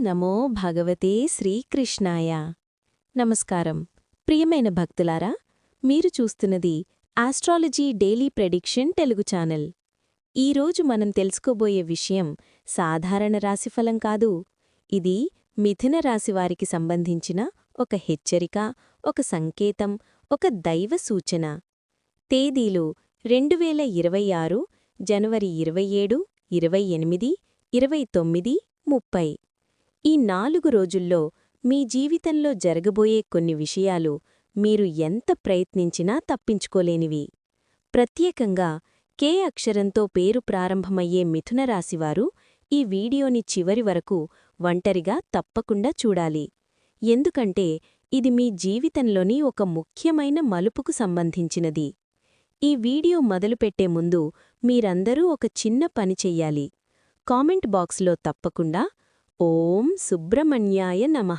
నమో భగవతే శ్రీకృష్ణాయ. నమస్కారం. ప్రియమైన భక్తులారా మీరు చూస్తున్నది astrology daily prediction Telugu channel. ఈరోజు మనం తెలుసుకోబోయే విషయం సాధారణ రాశిఫలం కాదు. ఇది మిథున రాశివారికి సంబంధించిన ఒక హెచ్చరిక ఒక సంకేతం ఒక దైవ సూచన. తేదీలు రెండు వేల ఇరవై ఆరు జనవరి ఇరవై ఏడు ఇరవై ఎనిమిది ఇరవై తొమ్మిది ముప్పై. ఈ నాలుగు రోజుల్లో మీ జీవితంలో జరగబోయే కొన్ని విషయాలు మీరు ఎంత ప్రయత్నించినా తప్పించుకోలేనివి. ప్రత్యేకంగా కే అక్షరంతో పేరు ప్రారంభమయ్యే మిథునరాశివారు ఈ వీడియోని చివరి వరకు ఒంటరిగా తప్పకుండా చూడాలి. ఎందుకంటే ఇది మీ జీవితంలోని ఒక ముఖ్యమైన మలుపుకు సంబంధించినది. ఈ వీడియో మొదలుపెట్టే ముందు మీరందరూ ఒక చిన్న పని చెయ్యాలి. కామెంట్ బాక్స్లో తప్పకుండా ఓం సుబ్రహ్మణ్యాయ నమ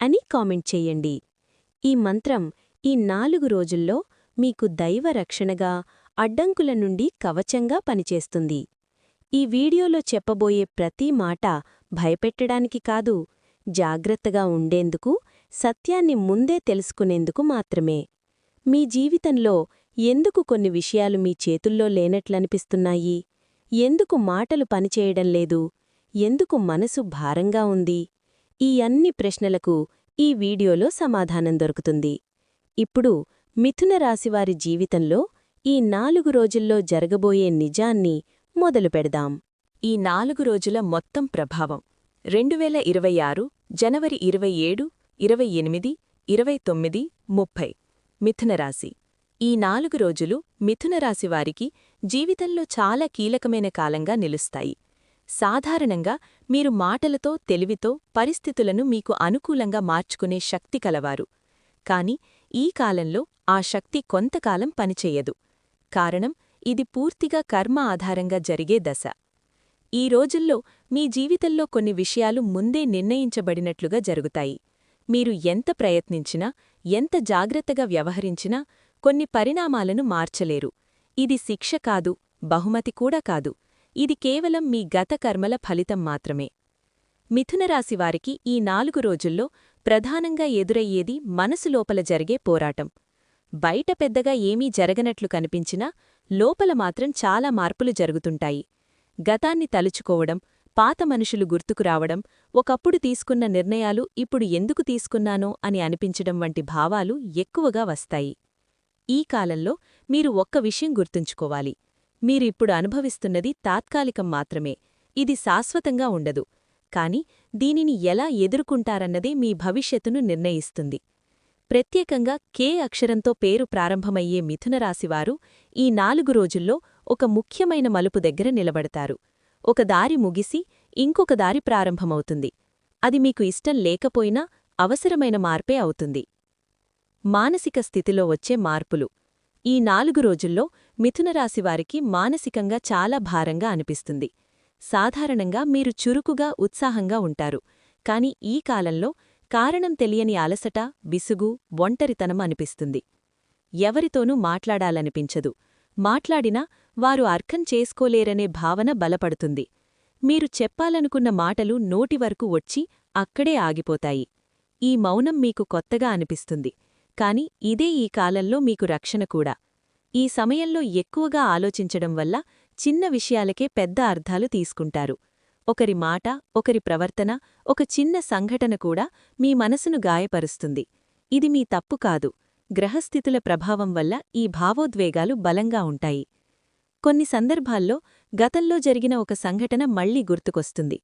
అని కామెంట్ చెయ్యండి ఈ మంత్రం ఈ నాలుగు రోజుల్లో మీకు దైవ రక్షణగా అడ్డంకుల నుండి కవచంగా పనిచేస్తుంది. ఈ వీడియోలో చెప్పబోయే ప్రతి మాట భయపెట్టడానికి కాదు జాగ్రత్తగా ఉండేందుకు సత్యాన్ని ముందే తెలుసుకునేందుకు మాత్రమే. మీ జీవితంలో ఎందుకు కొన్ని విషయాలు మీ చేతుల్లో లేనట్లనిపిస్తున్నాయి? ఎందుకు మాటలు పనిచేయడం లేదు? ఎందుకు మనసు భారంగా ఉంది? ఈ అన్ని ప్రశ్నలకు ఈ వీడియోలో సమాధానం దొరుకుతుంది. ఇప్పుడు మిథున రాశివారి జీవితంలో ఈ నాలుగు రోజుల్లో జరగబోయే నిజాన్ని మొదలు పెడదాం. ఈ నాలుగు రోజుల మొత్తం ప్రభావం రెండువేల ఇరవై ఆరు జనవరి ఇరవై ఏడు ఇరవై ఎనిమిది ఇరవై తొమ్మిది ముప్పై. మిథునరాశి ఈ నాలుగు రోజులు మిథునరాశివారికి జీవితంలో చాలా కీలకమైన కాలంగా నిలుస్తాయి. సాధారణంగా మీరు మాటలతో తెలివితో పరిస్థితులను మీకు అనుకూలంగా మార్చుకునే శక్తి కలవారు. కాని ఈ కాలంలో ఆ శక్తి కొంతకాలం పనిచేయదు. కారణం ఇది పూర్తిగా కర్మ ఆధారంగా జరిగే దశ. ఈ రోజుల్లో మీ జీవితంలో కొన్ని విషయాలు ముందే నిర్ణయించబడినట్లుగా జరుగుతాయి. మీరు ఎంత ప్రయత్నించినా ఎంత జాగ్రత్తగా వ్యవహరించినా కొన్ని పరిణామాలను మార్చలేరు. ఇది శిక్ష కాదు బహుమతి కూడా కాదు. ఇది కేవలం మీ గత కర్మల ఫలితం మాత్రమే. మిథునరాశివారికి ఈ నాలుగు రోజుల్లో ప్రధానంగా ఎదురయ్యేది మనసు లోపల జరిగే పోరాటం. బయట పెద్దగా ఏమీ జరగనట్లు కనిపించినా లోపల మాత్రం చాలా మార్పులు జరుగుతుంటాయి. గతాన్ని తలుచుకోవడం పాత మనుషులు గుర్తుకు రావడం ఒకప్పుడు తీసుకున్న నిర్ణయాలు ఇప్పుడు ఎందుకు తీసుకున్నానో అని అనిపించడం వంటి భావాలు ఎక్కువగా వస్తాయి. ఈ కాలంలో మీరు ఒక్క విషయం గుర్తుంచుకోవాలి. మీరిప్పుడు అనుభవిస్తున్నది తాత్కాలికం మాత్రమే. ఇది శాశ్వతంగా ఉండదు. కాని దీనిని ఎలా ఎదుర్కొంటారన్నదే మీ భవిష్యత్తును నిర్ణయిస్తుంది. ప్రత్యేకంగా కే అక్షరంతో పేరు ప్రారంభమయ్యే మిథునరాశివారు ఈ నాలుగు రోజుల్లో ఒక ముఖ్యమైన మలుపు దగ్గర నిలబడతారు. ఒక దారి ముగిసి ఇంకొక దారి ప్రారంభమవుతుంది. అది మీకు ఇష్టం లేకపోయినా అవసరమైన మార్పే అవుతుంది. మానసిక స్థితిలో వచ్చే మార్పులు. ఈ నాలుగు రోజుల్లో మిథునరాశివారికి మానసికంగా చాలా భారంగా అనిపిస్తుంది. సాధారణంగా మీరు చురుకుగా ఉత్సాహంగా ఉంటారు. కాని ఈ కాలంలో కారణం తెలియని అలసట విసుగు ఒంటరితనం అనిపిస్తుంది. ఎవరితోనూ మాట్లాడాలనిపించదు. మాట్లాడినా వారు అర్థం చేసుకోలేరనే భావన బలపడుతుంది. మీరు చెప్పాలనుకున్న మాటలు నోటివరకు వచ్చి అక్కడే ఆగిపోతాయి. ఈ మౌనం మీకు కొత్తగా అనిపిస్తుంది. కాని ఇదే ఈ కాలంలో మీకు రక్షణ కూడా. ఈ సమయంలో ఎక్కువగా ఆలోచించడం వల్ల చిన్న విషయాలకే పెద్ద అర్థాలు తీసుకుంటారు. ఒకరి మాట ఒకరి ప్రవర్తన ఒక చిన్న సంఘటన కూడా మీ మనసును గాయపరుస్తుంది. ఇది మీ తప్పు కాదు. గ్రహస్థితుల ప్రభావం వల్ల ఈ భావోద్వేగాలు బలంగా ఉంటాయి. కొన్ని సందర్భాల్లో గతంలో జరిగిన ఒక సంఘటన మళ్ళీ గుర్తుకొస్తుంది.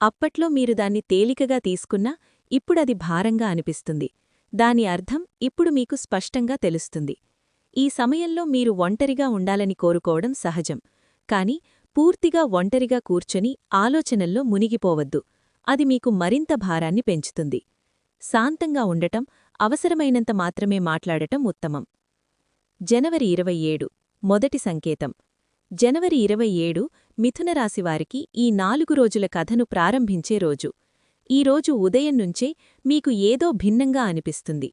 అప్పట్లో మీరు దాన్ని తేలికగా తీసుకున్నా ఇప్పుడది భారంగా అనిపిస్తుంది. దాని అర్థం ఇప్పుడు మీకు స్పష్టంగా తెలుస్తుంది. ఈ సమయంలో మీరు ఒంటరిగా ఉండాలని కోరుకోవడం సహజం. కాని పూర్తిగా ఒంటరిగా కూర్చొని ఆలోచనల్లో మునిగిపోవద్దు. అది మీకు మరింత భారాన్ని పెంచుతుంది. శాంతంగా ఉండటం అవసరమైనంత మాత్రమే మాట్లాడటం ఉత్తమం. జనవరి ఇరవై ఏడు. మొదటి సంకేతం. జనవరి ఇరవై ఏడు మిథునరాశివారికి ఈ నాలుగు రోజుల కథను ప్రారంభించే రోజు. ఈరోజు ఉదయం నుంచే మీకు ఏదో భిన్నంగా అనిపిస్తుంది.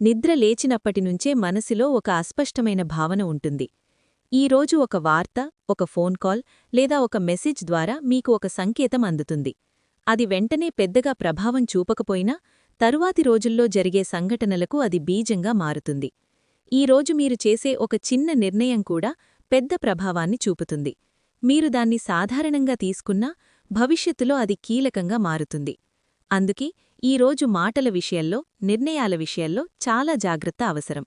నిద్ర లేచినప్పటినుంచే మనసులో ఒక అస్పష్టమైన భావన ఉంటుంది. ఈరోజు ఒక వార్త ఒక ఫోన్ కాల్ లేదా ఒక మెసేజ్ ద్వారా మీకు ఒక సంకేతం అందుతుంది. అది వెంటనే పెద్దగా ప్రభావం చూపకపోయినా తరువాతి రోజుల్లో జరిగే సంఘటనలకు అది బీజంగా మారుతుంది. ఈ రోజు మీరు చేసే ఒక చిన్న నిర్ణయం కూడా పెద్ద ప్రభావాన్ని చూపుతుంది. మీరు దాన్ని సాధారణంగా తీసుకున్నా భవిష్యత్తులో అది కీలకంగా మారుతుంది. అందుకే ఈరోజు మాటల విషయంలో నిర్ణయాల విషయంలో చాలా జాగ్రత్త అవసరం.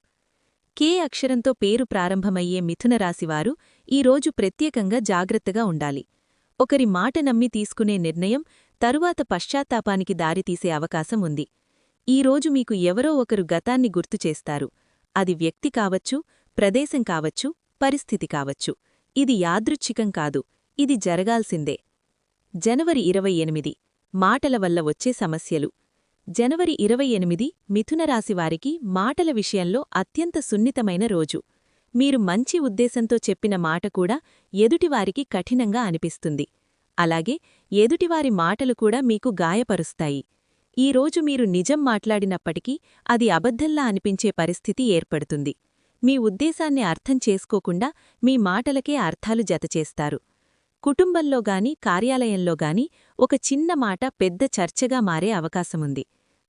కే అక్షరంతో పేరు ప్రారంభమయ్యే మిథునరాశివారు ఈరోజు ప్రత్యేకంగా జాగ్రత్తగా ఉండాలి. ఒకరి మాట నమ్మి తీసుకునే నిర్ణయం తరువాత పశ్చాత్తాపానికి దారితీసే అవకాశం ఉంది. ఈరోజు మీకు ఎవరో ఒకరు గతాన్ని గుర్తుచేస్తారు అది వ్యక్తి కావచ్చు ప్రదేశం కావచ్చు పరిస్థితి కావచ్చు. ఇది యాదృచ్ఛికం కాదు ఇది జరగాల్సిందే. జనవరి ఇరవై ఎనిమిది. మాటల వల్ల వచ్చే సమస్యలు. జనవరి ఇరవై ఎనిమిది మిథునరాశివారికి మాటల విషయంలో అత్యంత సున్నితమైన రోజు. మీరు మంచి ఉద్దేశంతో చెప్పిన మాట కూడా ఎదుటివారికి కఠినంగా అనిపిస్తుంది. అలాగే ఎదుటివారి మాటలు కూడా మీకు గాయపరుస్తాయి. ఈ రోజు మీరు నిజం మాట్లాడినప్పటికీ అది అబద్ధంలా అనిపించే పరిస్థితి ఏర్పడుతుంది. మీ ఉద్దేశాన్ని అర్థం చేసుకోకుండా మీ మాటలకే అర్థాలు జతచేస్తారు. కుటుంబంలోగాని కార్యాలయంలోగాని ఒక చిన్న మాట పెద్ద చర్చగా మారే అవకాశముంది.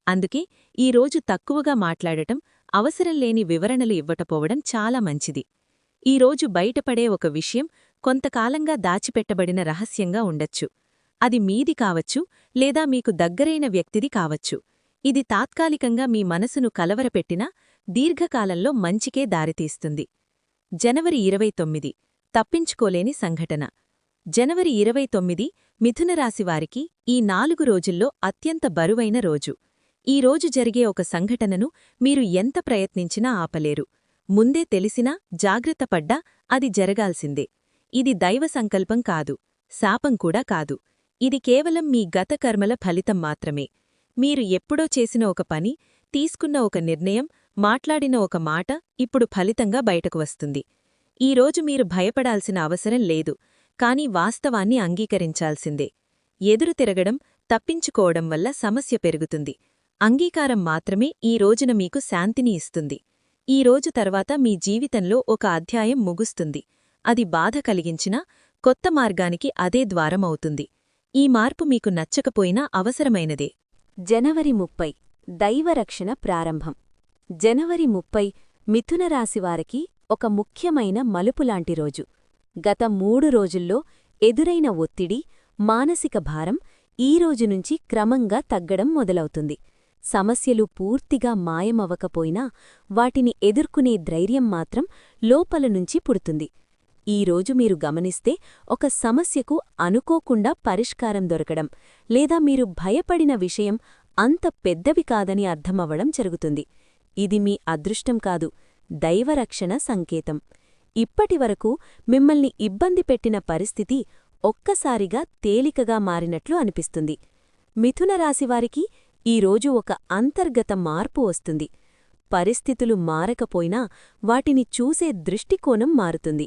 అందుకే ఈరోజు తక్కువగా మాట్లాడటం అవసరం లేని వివరణలు ఇవ్వటపోవడం చాలా మంచిది. ఈరోజు బయటపడే ఒక విషయం కొంతకాలంగా దాచిపెట్టబడిన రహస్యంగా ఉండొచ్చు. అది మీది కావచ్చు లేదా మీకు దగ్గరైన వ్యక్తిది కావచ్చు. ఇది తాత్కాలికంగా మీ మనసును కలవరపెట్టినా దీర్ఘకాలంలో మంచికే దారితీస్తుంది. జనవరి ఇరవై తొమ్మిది. తప్పించుకోలేని సంఘటన. జనవరి ఇరవై తొమ్మిది మిథునరాశివారికి ఈ నాలుగు రోజుల్లో అత్యంత బరువైన రోజు. ఈ రోజు జరిగే ఒక సంఘటనను మీరు ఎంత ప్రయత్నించినా ఆపలేరు. ముందే తెలిసినా జాగ్రత్తపడ్డా అది జరగాల్సిందే. ఇది దైవ సంకల్పం కాదు శాపం కూడా కాదు. ఇది కేవలం మీ గత కర్మల ఫలితం మాత్రమే. మీరు ఎప్పుడో చేసిన ఒక పని తీసుకున్న ఒక నిర్ణయం మాట్లాడిన ఒక మాట ఇప్పుడు ఫలితంగా బయటకు వస్తుంది. ఈరోజు మీరు భయపడాల్సిన అవసరం లేదు. కాని వాస్తవాన్ని అంగీకరించాల్సిందే. ఎదురు తిరగడం తప్పించుకోవడం వల్ల సమస్య పెరుగుతుంది. అంగీకారం మాత్రమే ఈ రోజున మీకు శాంతిని ఇస్తుంది. ఈ రోజు తర్వాత మీ జీవితంలో ఒక అధ్యాయం ముగుస్తుంది. అది బాధ కలిగించినా కొత్త మార్గానికి అదే ద్వారమవుతుంది ఈ మార్పు మీకు నచ్చకపోయినా అవసరమైనదే. జనవరి ముప్పై దైవరక్షణ ప్రారంభం. జనవరి ముప్పై మిథునరాశివారికి ఒక ముఖ్యమైన మలుపులాంటి రోజు. గత మూడు రోజుల్లో ఎదురైన ఒత్తిడి మానసిక భారం ఈ రోజు నుంచి క్రమంగా తగ్గడం మొదలవుతుంది. సమస్యలు పూర్తిగా మాయమవకపోయినా వాటిని ఎదుర్కొనే ధైర్యం మాత్రం లోపల నుంచి పుడుతుంది. ఈరోజు మీరు గమనిస్తే ఒక సమస్యకు అనుకోకుండా పరిష్కారం దొరకడం లేదా మీరు భయపడిన విషయం అంత పెద్దవి కాదని అర్థమవ్వడం జరుగుతుంది. ఇది మీ అదృష్టం కాదు దైవరక్షణ సంకేతం. ఇప్పటివరకు మిమ్మల్ని ఇబ్బంది పెట్టిన పరిస్థితి ఒక్కసారిగా తేలికగా మారినట్లు అనిపిస్తుంది. మిథునరాశివారికి ఈరోజు ఒక అంతర్గత మార్పు వస్తుంది. పరిస్థితులు మారకపోయినా వాటిని చూసే దృష్టికోణం మారుతుంది.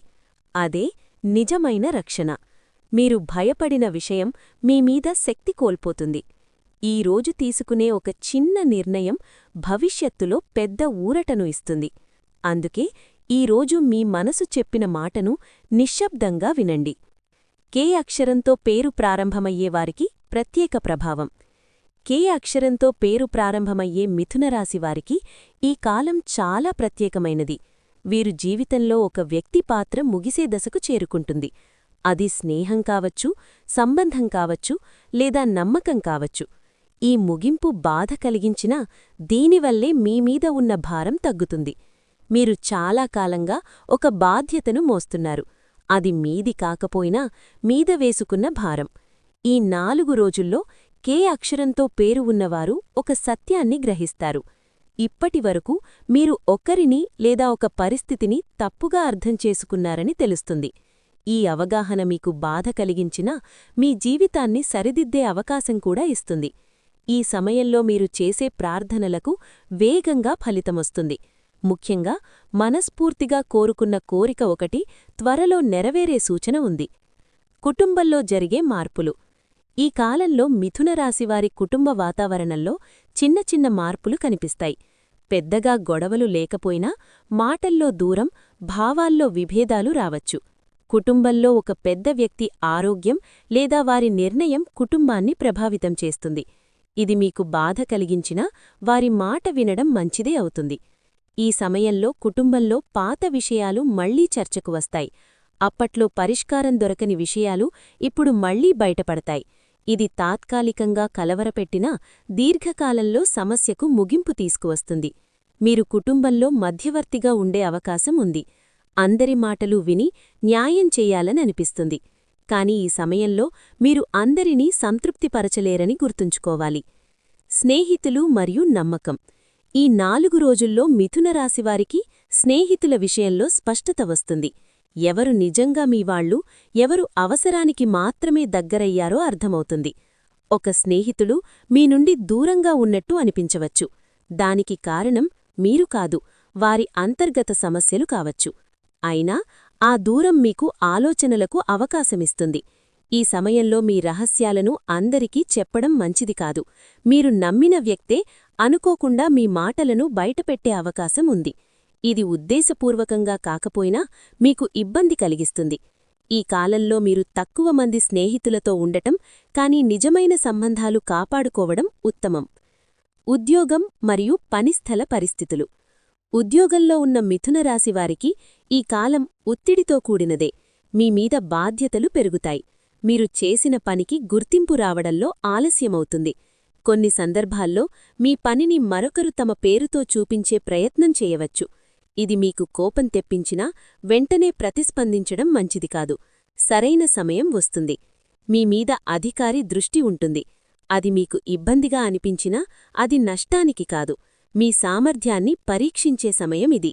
అదే నిజమైన రక్షణ. మీరు భయపడిన విషయం మీమీద శక్తి కోల్పోతుంది. ఈ రోజు తీసుకునే ఒక చిన్న నిర్ణయం భవిష్యత్తులో పెద్ద ఊరటను ఇస్తుంది. అందుకే ఈరోజు మీ మనసు చెప్పిన మాటను నిశ్శబ్దంగా వినండి. కే అక్షరంతో పేరు ప్రారంభమయ్యేవారికి ప్రత్యేక ప్రభావం. కే అక్షరంతో పేరు ప్రారంభమయ్యే మిథునరాశివారికి ఈ కాలం చాలా ప్రత్యేకమైనది. వీరు జీవితంలో ఒక వ్యక్తి పాత్ర ముగిసే దశకు చేరుకుంటుంది. అది స్నేహం కావచ్చు సంబంధం కావచ్చు లేదా నమ్మకం కావచ్చు. ఈ ముగింపు బాధ కలిగించినా దీనివల్లే మీమీద ఉన్న భారం తగ్గుతుంది. మీరు చాలా కాలంగా ఒక బాధ్యతను మోస్తున్నారు. అది మీది కాకపోయినా మీద వేసుకున్న భారం. ఈ నాలుగు రోజుల్లో కే అక్షరంతో పేరు ఉన్నవారు ఒక సత్యాన్ని గ్రహిస్తారు. ఇప్పటివరకు మీరు ఒకరిని లేదా ఒక పరిస్థితిని తప్పుగా అర్థం చేసుకున్నారని తెలుస్తుంది. ఈ అవగాహన మీకు బాధ కలిగించినా మీ జీవితాన్ని సరిదిద్దే అవకాశం కూడా ఇస్తుంది. ఈ సమయంలో మీరు చేసే ప్రార్థనలకు వేగంగా ఫలితమొస్తుంది. ముఖ్యంగా మనస్ఫూర్తిగా కోరుకున్న కోరిక ఒకటి త్వరలో నెరవేరే సూచన ఉంది. కుటుంబంలో జరిగే మార్పులు. ఈ కాలంలో మిథునరాశివారి కుటుంబ వాతావరణంలో చిన్న చిన్న మార్పులు కనిపిస్తాయి. పెద్దగా గొడవలు లేకపోయినా మాటల్లో దూరం భావాల్లో విభేదాలు రావచ్చు. కుటుంబంలో ఒక పెద్ద వ్యక్తి ఆరోగ్యం లేదా వారి నిర్ణయం కుటుంబాన్ని ప్రభావితం చేస్తుంది. ఇది మీకు బాధ కలిగించినా వారి మాట వినడం మంచిదే అవుతుంది. ఈ సమయంలో కుటుంబంలో పాత విషయాలు మళ్ళీ చర్చకు వస్తాయి. అప్పట్లో పరిష్కారం దొరకని విషయాలు ఇప్పుడు మళ్ళీ బయటపడతాయి. ఇది తాత్కాలికంగా కలవరపెట్టినా దీర్ఘకాలంలో సమస్యకు ముగింపు తీసుకువస్తుంది. మీరు కుటుంబంలో మధ్యవర్తిగా ఉండే అవకాశం ఉంది. అందరి మాటలు విని న్యాయం చేయాలని అనిపిస్తుంది. కాని ఈ సమయంలో మీరు అందరినీ సంతృప్తిపరచలేరని గుర్తుంచుకోవాలి. స్నేహితులు మరియు నమ్మకం. ఈ నాలుగు రోజుల్లో మిథున రాశివారికి స్నేహితుల విషయంలో స్పష్టత వస్తుంది. ఎవరు నిజంగా మీవాళ్ళు ఎవరు అవసరానికి మాత్రమే దగ్గరయ్యారో అర్థమవుతుంది. ఒక స్నేహితుడు మీ నుండి దూరంగా ఉన్నట్టు అనిపించవచ్చు. దానికి కారణం మీరు కాదు వారి అంతర్గత సమస్యలు కావచ్చు. అయినా ఆ దూరం మీకు ఆలోచనలకు అవకాశమిస్తుంది. ఈ సమయంలో మీ రహస్యాలను అందరికీ చెప్పడం మంచిది కాదు. మీరు నమ్మిన వ్యక్తే అనుకోకుండా మీ మాటలను బయటపెట్టే అవకాశం ఉంది. ఇది ఉద్దేశపూర్వకంగా కాకపోయినా మీకు ఇబ్బంది కలిగిస్తుంది. ఈ కాలంలో మీరు తక్కువ మంది స్నేహితులతో ఉండటం కానీ నిజమైన సంబంధాలు కాపాడుకోవడం ఉత్తమం. ఉద్యోగం మరియు పనిస్థల పరిస్థితులు. ఉద్యోగంలో ఉన్న మిథున రాశివారికి ఈ కాలం ఒత్తిడితో కూడినదే. మీ మీద బాధ్యతలు పెరుగుతాయి. మీరు చేసిన పనికి గుర్తింపు రావడంలో ఆలస్యమవుతుంది. కొన్ని సందర్భాల్లో మీ పనిని మరొకరు తమ పేరుతో చూపించే ప్రయత్నం చేయవచ్చు. ఇది మీకు కోపం తెప్పించినా వెంటనే ప్రతిస్పందించడం మంచిది కాదు. సరైన సమయం వస్తుంది. మీ మీద అధికారి దృష్టి ఉంటుంది. అది మీకు ఇబ్బందిగా అనిపించినా అది నష్టానికి కాదు. మీ సామర్థ్యాన్ని పరీక్షించే సమయం ఇది.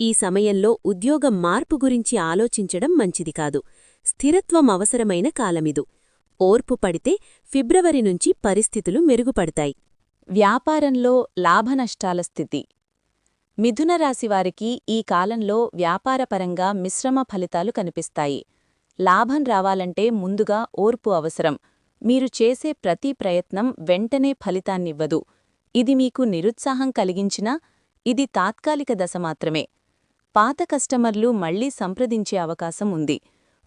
ఈ సమయంలో ఉద్యోగం మార్పు గురించి ఆలోచించడం మంచిది కాదు. స్థిరత్వం అవసరమైన కాలమిదు. ఓర్పు పడితే ఫిబ్రవరి నుంచి పరిస్థితులు మెరుగుపడతాయి. వ్యాపారంలో లాభనష్టాల స్థితి. మిథున రాశివారికి ఈ కాలంలో వ్యాపారపరంగా మిశ్రమ ఫలితాలు కనిపిస్తాయి. లాభం రావాలంటే ముందుగా ఓర్పు అవసరం. మీరు చేసే ప్రతి ప్రయత్నం వెంటనే ఫలితాన్నివ్వదు. ఇది మీకు నిరుత్సాహం కలిగించినా ఇది తాత్కాలిక దశ మాత్రమే. పాత కస్టమర్లు మళ్ళీ సంప్రదించే అవకాశం ఉంది.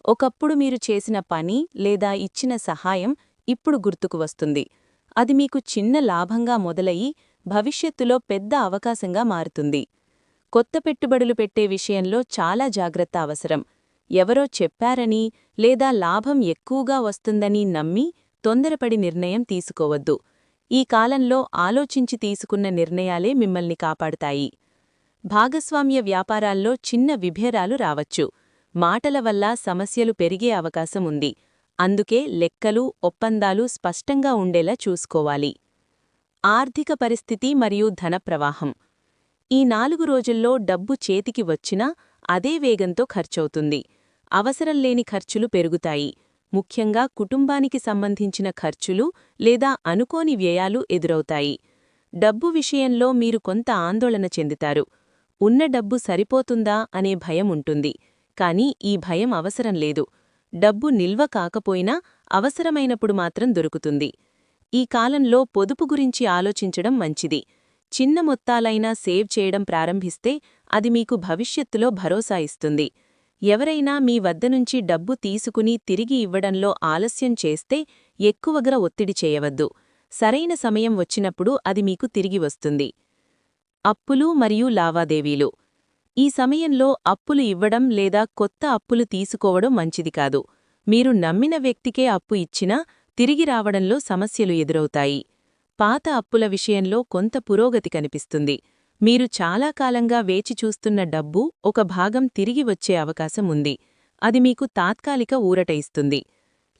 ఒకప్పుడు మీరు చేసిన పని లేదా ఇచ్చిన సహాయం ఇప్పుడు గుర్తుకు వస్తుంది. అది మీకు చిన్న లాభంగా మొదలయి భవిష్యత్తులో పెద్ద అవకాశంగా మారుతుంది. కొత్త పెట్టుబడులు పెట్టే విషయంలో చాలా జాగ్రత్త అవసరం. ఎవరో చెప్పారని లేదా లాభం ఎక్కువగా వస్తుందని నమ్మి తొందరపడి నిర్ణయం తీసుకోవద్దు. ఈ కాలంలో ఆలోచించి తీసుకున్న నిర్ణయాలే మిమ్మల్ని కాపాడుతాయి. భాగస్వామ్య వ్యాపారాల్లో చిన్న విభేరాలు రావచ్చు. మాటల వల్ల సమస్యలు పెరిగే అవకాశం ఉంది అందుకే లెక్కలు ఒప్పందాలు స్పష్టంగా ఉండేలా చూసుకోవాలి. ఆర్థిక పరిస్థితి మరియు ధన ప్రవాహం. ఈ నాలుగు రోజుల్లో డబ్బు చేతికి వచ్చినా అదే వేగంతో ఖర్చవుతుంది. అవసరం లేని ఖర్చులు పెరుగుతాయి. ముఖ్యంగా కుటుంబానికి సంబంధించిన ఖర్చులు లేదా అనుకోని వ్యయాలు ఎదురవుతాయి. డబ్బు విషయంలో మీరు కొంత ఆందోళన చెందుతారు. ఉన్న డబ్బు సరిపోతుందా అనే భయం ఉంటుంది. కానీ ఈ భయం అవసరం లేదు. డబ్బు నిల్వ కాకపోయినా అవసరమైనప్పుడు మాత్రం దొరుకుతుంది. ఈ కాలంలో పొదుపు గురించి ఆలోచించడం మంచిది. చిన్న మొత్తాలైనా సేవ్ చేయడం ప్రారంభిస్తే అది మీకు భవిష్యత్తులో భరోసా ఇస్తుంది. ఎవరైనా మీ వద్ద నుంచి డబ్బు తీసుకుని తిరిగి ఇవ్వడంలో ఆలస్యం చేస్తే ఎక్కువగా ఒత్తిడి చేయవద్దు. సరైన సమయం వచ్చినప్పుడు అది మీకు తిరిగి వస్తుంది. అప్పులు మరియు లావాదేవీలు. ఈ సమయంలో అప్పులు ఇవ్వడం లేదా కొత్త అప్పులు తీసుకోవడం మంచిది కాదు. మీరు నమ్మిన వ్యక్తికే అప్పు ఇచ్చినా తిరిగి రావడంలో సమస్యలు ఎదురవుతాయి. పాత అప్పుల విషయంలో కొంత పురోగతి కనిపిస్తుంది. మీరు చాలా కాలంగా వేచి చూస్తున్న డబ్బు ఒక భాగం తిరిగి వచ్చే అవకాశం ఉంది. అది మీకు తాత్కాలిక ఊరట ఇస్తుంది.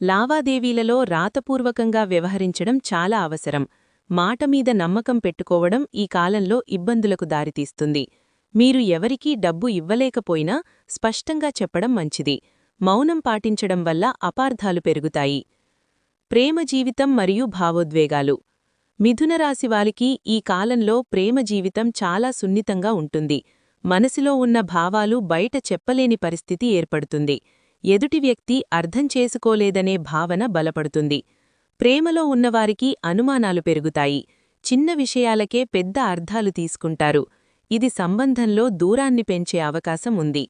లావాదేవీలలో రాతపూర్వకంగా వ్యవహరించడం చాలా అవసరం. మాటమీద నమ్మకం పెట్టుకోవడం ఈ కాలంలో ఇబ్బందులకు దారితీస్తుంది. మీరు ఎవరికీ డబ్బు ఇవ్వలేకపోయినా స్పష్టంగా చెప్పడం మంచిది. మౌనం పాటించడం వల్ల అపార్థాలు పెరుగుతాయి. ప్రేమ జీవితం మరియు భావోద్వేగాలు. మిథునరాశివాలికి ఈ కాలంలో ప్రేమ జీవితం చాలా సున్నితంగా ఉంటుంది. మనసులో ఉన్న భావాలు బయట చెప్పలేని పరిస్థితి ఏర్పడుతుంది. ఎదుటి వ్యక్తి అర్థం చేసుకోలేదనే భావన బలపడుతుంది. ప్రేమలో ఉన్నవారికి అనుమానాలు పెరుగుతాయి. చిన్న విషయాలకే పెద్ద అర్థాలు తీసుకుంటారు. ఇది సంబంధంలో దూరాన్ని పెంచే అవకాశం ఉంది.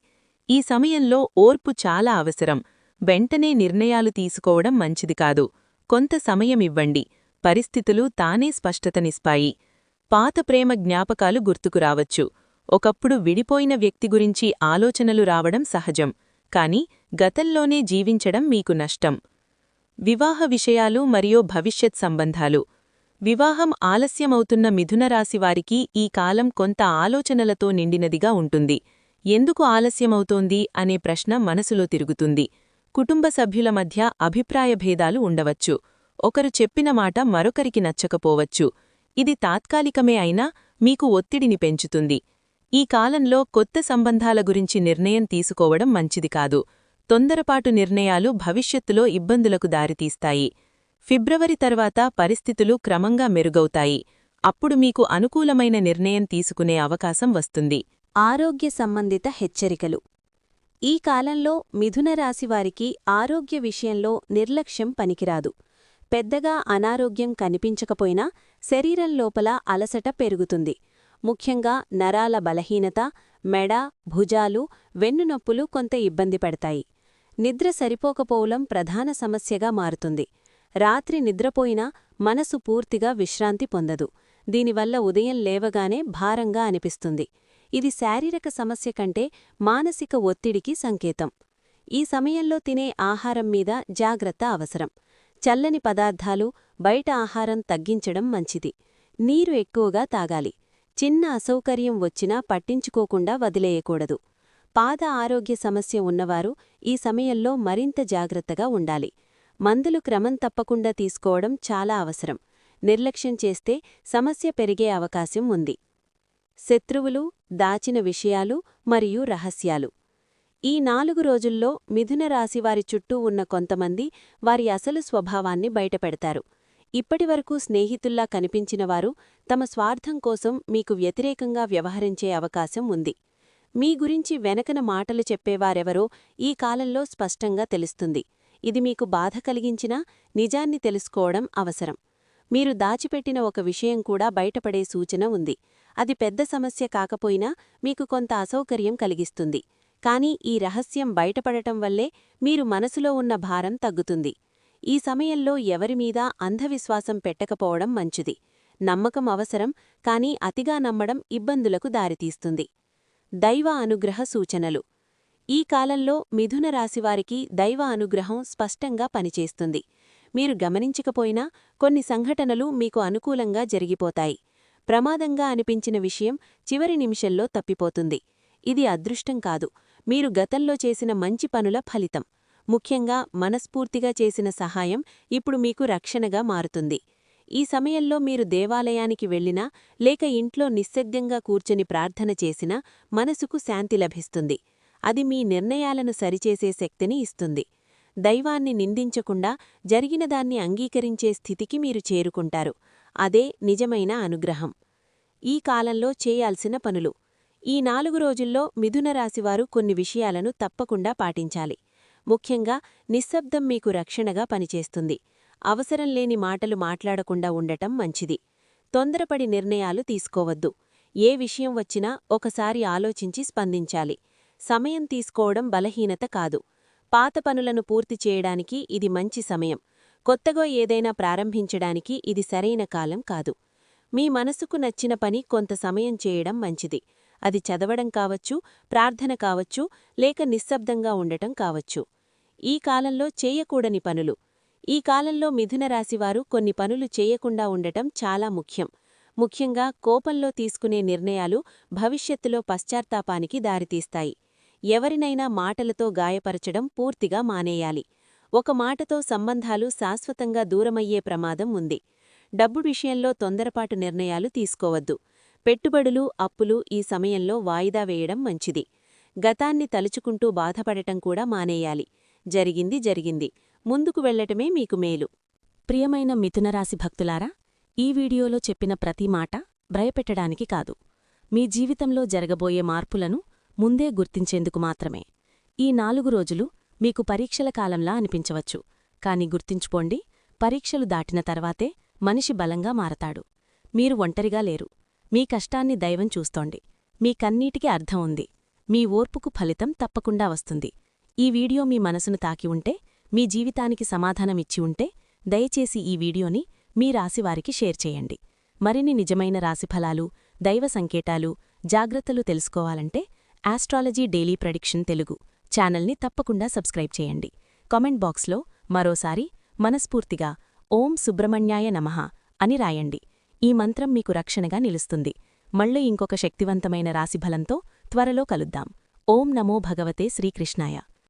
ఈ సమయంలో ఓర్పు చాలా అవసరం. వెంటనే నిర్ణయాలు తీసుకోవడం మంచిది కాదు. కొంత సమయం ఇవ్వండి. పరిస్థితులు తానే స్పష్టతనిస్తాయి పాత ప్రేమ జ్ఞాపకాలు గుర్తుకురావచ్చు ఒకప్పుడు విడిపోయిన వ్యక్తి గురించి ఆలోచనలు రావడం సహజం. కాని గతంలోనే జీవించడం మీకు నష్టం. వివాహ విషయాలు మరియు భవిష్యత్ సంబంధాలు. వివాహం ఆలస్యమవుతున్న మిథునరాశివారికి ఈ కాలం కొంత ఆలోచనలతో నిండినదిగా ఉంటుంది. ఎందుకు ఆలస్యమవుతోంది అనే ప్రశ్న మనసులో తిరుగుతుంది. కుటుంబ సభ్యుల మధ్య అభిప్రాయ భేదాలు ఉండవచ్చు. ఒకరు చెప్పిన మాట మరొకరికి నచ్చకపోవచ్చు. ఇది తాత్కాలికమే అయినా మీకు ఒత్తిడిని పెంచుతుంది. ఈ కాలంలో కొత్త సంబంధాల గురించి నిర్ణయం తీసుకోవడం మంచిది కాదు. తొందరపాటు నిర్ణయాలు భవిష్యత్తులో ఇబ్బందులకు దారితీస్తాయి. ఫిబ్రవరి తర్వాత పరిస్థితులు క్రమంగా మెరుగవుతాయి. అప్పుడు మీకు అనుకూలమైన నిర్ణయం తీసుకునే అవకాశం వస్తుంది. ఆరోగ్య సంబంధిత హెచ్చరికలు. ఈ కాలంలో మిథున రాశివారికి ఆరోగ్య విషయంలో నిర్లక్ష్యం పనికిరాదు. పెద్దగా అనారోగ్యం కనిపించకపోయినా శరీరం లోపల అలసట పెరుగుతుంది. ముఖ్యంగా నరాల బలహీనత మెడ భుజాలు వెన్నునొప్పులు కొంత ఇబ్బంది పెడతాయి. నిద్ర సరిపోకపోవడం ప్రధాన సమస్యగా మారుతుంది. రాత్రి నిద్రపోయినా మనసు పూర్తిగా విశ్రాంతి పొందదు. దీనివల్ల ఉదయం లేవగానే భారంగా అనిపిస్తుంది. ఇది శారీరక సమస్య కంటే మానసిక ఒత్తిడికి సంకేతం. ఈ సమయంలో తినే ఆహారం మీద జాగ్రత్త అవసరం. చల్లని పదార్థాలు బయట ఆహారం తగ్గించడం మంచిది. నీరు ఎక్కువగా తాగాలి. చిన్న అసౌకర్యం వచ్చినా పట్టించుకోకుండా వదిలేయకూడదు. పాద ఆరోగ్య సమస్య ఉన్నవారు ఈ సమయంలో మరింత జాగ్రత్తగా ఉండాలి. మందులు క్రమం తప్పకుండా తీసుకోవడం చాలా అవసరం. నిర్లక్ష్యం చేస్తే సమస్య పెరిగే అవకాశం ఉంది. శత్రువులు దాచిన విషయాలు మరియు రహస్యాలు. ఈ నాలుగు రోజుల్లో మిథున రాశివారి చుట్టూ ఉన్న కొంతమంది వారి అసలు స్వభావాన్ని బయటపెడతారు. ఇప్పటివరకు స్నేహితుల్లా కనిపించినవారు తమ స్వార్థం కోసం మీకు వ్యతిరేకంగా వ్యవహరించే అవకాశం ఉంది. మీ గురించి వెనకన మాటలు చెప్పేవారెవరో ఈ కాలంలో స్పష్టంగా తెలుస్తుంది. ఇది మీకు బాధ కలిగించినా నిజాన్ని తెలుసుకోవడం అవసరం. మీరు దాచిపెట్టిన ఒక విషయం కూడా బయటపడే సూచన ఉంది. అది పెద్ద సమస్య కాకపోయినా మీకు కొంత అసౌకర్యం కలిగిస్తుంది. కానీ ఈ రహస్యం బయటపడటం వల్లే మీరు మనసులో ఉన్న భారం తగ్గుతుంది. ఈ సమయంలో ఎవరిమీద అంధవిశ్వాసం పెట్టకపోవడం మంచిది. నమ్మకం అవసరం కానీ అతిగా నమ్మడం ఇబ్బందులకు దారితీస్తుంది. దైవ అనుగ్రహ సూచనలు. ఈ కాలంలో మిథున రాశివారికి దైవ అనుగ్రహం స్పష్టంగా పనిచేస్తుంది. మీరు గమనించకపోయినా కొన్ని సంఘటనలు మీకు అనుకూలంగా జరిగిపోతాయి. ప్రమాదంగా అనిపించిన విషయం చివరి నిమిషంలో తప్పిపోతుంది. ఇది అదృష్టం కాదు. మీరు గతంలో చేసిన మంచి పనుల ఫలితం. ముఖ్యంగా మనస్ఫూర్తిగా చేసిన సహాయం ఇప్పుడు మీకు రక్షణగా మారుతుంది. ఈ సమయంలో మీరు దేవాలయానికి వెళ్ళినా లేక ఇంట్లో నిశ్శబ్దంగా కూర్చొని ప్రార్థన చేసినా మనసుకు శాంతి లభిస్తుంది. అది మీ నిర్ణయాలను సరిచేసే శక్తిని ఇస్తుంది. దైవాన్ని నిందించకుండా జరిగినదాన్ని అంగీకరించే స్థితికి మీరు చేరుకుంటారు. అదే నిజమైన అనుగ్రహం. ఈ కాలంలో చేయాల్సిన పనులు. ఈ నాలుగు రోజుల్లో మిథునరాశివారు కొన్ని విషయాలను తప్పకుండా పాటించాలి. ముఖ్యంగా నిశ్శబ్దం మీకు రక్షణగా పనిచేస్తుంది. అవసరం లేని మాటలు మాట్లాడకుండా ఉండటం మంచిది. తొందరపడి నిర్ణయాలు తీసుకోవద్దు. ఏ విషయం వచ్చినా ఒకసారి ఆలోచించి స్పందించాలి. సమయం తీసుకోవడం బలహీనత కాదు. పాత పనులను పూర్తి చేయడానికి ఇది మంచి సమయం. కొత్తగా ఏదైనా ప్రారంభించడానికి ఇది సరైన కాలం కాదు. మీ మనసుకు నచ్చిన పని కొంత సమయం చేయడం మంచిది. అది చదవడం కావచ్చు ప్రార్థన కావచ్చు లేక నిశ్శబ్దంగా ఉండటం కావచ్చు. ఈ కాలంలో చేయకూడని పనులు. ఈ కాలంలో మిథున రాశివారు కొన్ని పనులు చేయకుండా ఉండటం చాలా ముఖ్యం. ముఖ్యంగా కోపంలో తీసుకునే నిర్ణయాలు భవిష్యత్తులో పశ్చాత్తాపానికి దారితీస్తాయి. ఎవరినైనా మాటలతో గాయపరచడం పూర్తిగా మానేయాలి. ఒక మాటతో సంబంధాలు శాశ్వతంగా దూరమయ్యే ప్రమాదం ఉంది. డబ్బు విషయంలో తొందరపాటు నిర్ణయాలు తీసుకోవద్దు. పెట్టుబడులు అప్పులు ఈ సమయంలో వాయిదా వేయడం మంచిది. గతాన్ని తలుచుకుంటూ బాధపడటం కూడా మానేయాలి. జరిగింది జరిగింది. ముందుకు వెళ్ళటమే మీకు మేలు. ప్రియమైన మిథునరాశి భక్తులారా ఈ వీడియోలో చెప్పిన ప్రతి మాట భయపెట్టడానికి కాదు. మీ జీవితంలో జరగబోయే మార్పులను ముందే గుర్తించేందుకు మాత్రమే. ఈ నాలుగు రోజులు మీకు పరీక్షల కాలంలా అనిపించవచ్చు. కాని గుర్తించుకోండి పరీక్షలు దాటిన తర్వాతే మనిషి బలంగా మారతాడు. మీరు ఒంటరిగా లేరు. మీ కష్టాన్ని దైవం చూస్తోండి మీ కన్నీటికి అర్థం ఉంది. మీ ఓర్పుకు ఫలితం తప్పకుండా వస్తుంది. ఈ వీడియో మీ మనసును తాకి ఉంటే మీ జీవితానికి సమాధానమిచ్చి ఉంటే దయచేసి ఈ వీడియోని మీ రాశివారికి షేర్ చేయండి. మరిన్ని నిజమైన రాశిఫలాలు దైవ సంకేతాలు జాగ్రత్తలు తెలుసుకోవాలంటే ఆస్ట్రాలజీ డైలీ ప్రెడిక్షన్ తెలుగు ఛానల్ని తప్పకుండా సబ్స్క్రైబ్ చేయండి. కామెంట్ బాక్స్లో మరోసారి మనస్ఫూర్తిగా ఓం సుబ్రహ్మణ్యాయ నమః అని రాయండి. ఈ మంత్రం మీకు రక్షణగా నిలుస్తుంది. మళ్ళీ ఇంకొక శక్తివంతమైన రాశిఫలంతో త్వరలో కలుద్దాం. ఓం నమో భగవతే శ్రీకృష్ణాయ.